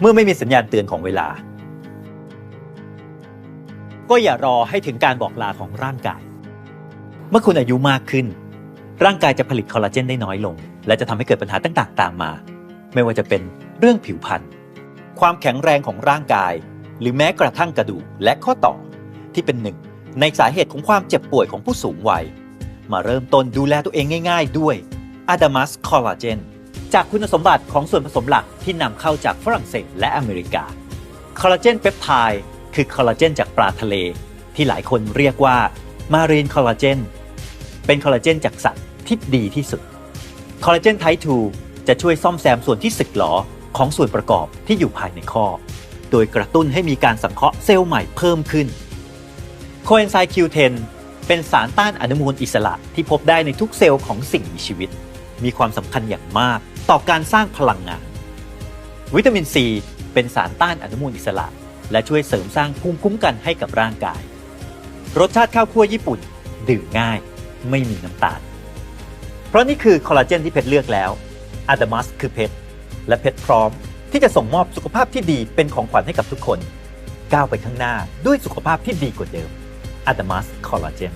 เมื่อไม่มีสัญญาณเตือนของเวลา ก็อย่ารอให้ถึงการบอกลาของร่างกาย เมื่อคุณอายุมากขึ้น ร่างกายจะผลิตคอลลาเจนได้น้อยลง และจะทำให้เกิดปัญหาต่างๆตามมา ไม่ว่าจะเป็นเรื่องผิวพรรณความแข็งแรงของร่างกาย หรือแม้กระทั่งกระดูกและข้อต่อ ที่เป็นหนึ่งในสาเหตุของความเจ็บป่วยของผู้สูงวัย มาเริ่มต้นดูแลตัวเองง่าย ๆ ด้วย Adamas Collagen จากคุณสมบัติของส่วนผสมหลักที่นำเข้าจากฝรั่งเศสและอเมริกา คอลลาเจนเปปไทด์คือคอลลาเจนจากปลาทะเล ที่หลายคนเรียกว่ามารีนคอลลาเจนเป็นคอลลาเจนจากสัตว์ที่ดีที่สุด คอลลาเจนไทป์2จะช่วยซ่อมแซมส่วนที่สึกหรอของส่วนประกอบที่อยู่ภายในข้อ โดยกระตุ้นให้มีการสังเคราะห์เซลล์ใหม่เพิ่มขึ้น โคเอนไซม์ Q10 เป็นสารต้านอนุมูลอิสระที่พบได้ในทุกเซลล์ของสิ่งมีชีวิต มีความสำคัญอย่างมาก ต่อการสร้างพลังงาน วิตามินซีเป็นสารต้านอนุมูลอิสระ และช่วยเสริมสร้างภูมิคุ้มกันให้กับร่างกาย รสชาติข้าวคั่วญี่ปุ่น ดื่มง่าย ไม่มีน้ำตาล เพราะนี่คือคอลลาเจนที่เพชรเลือกแล้วอะดามัสคือเพชรและเพชรพร้อมที่จะส่งมอบสุขภาพที่ดีเป็นของขวัญให้กับทุกคน ก้าวไปข้างหน้าด้วยสุขภาพที่ดีกว่าเดิมอะดามัสคอลลาเจน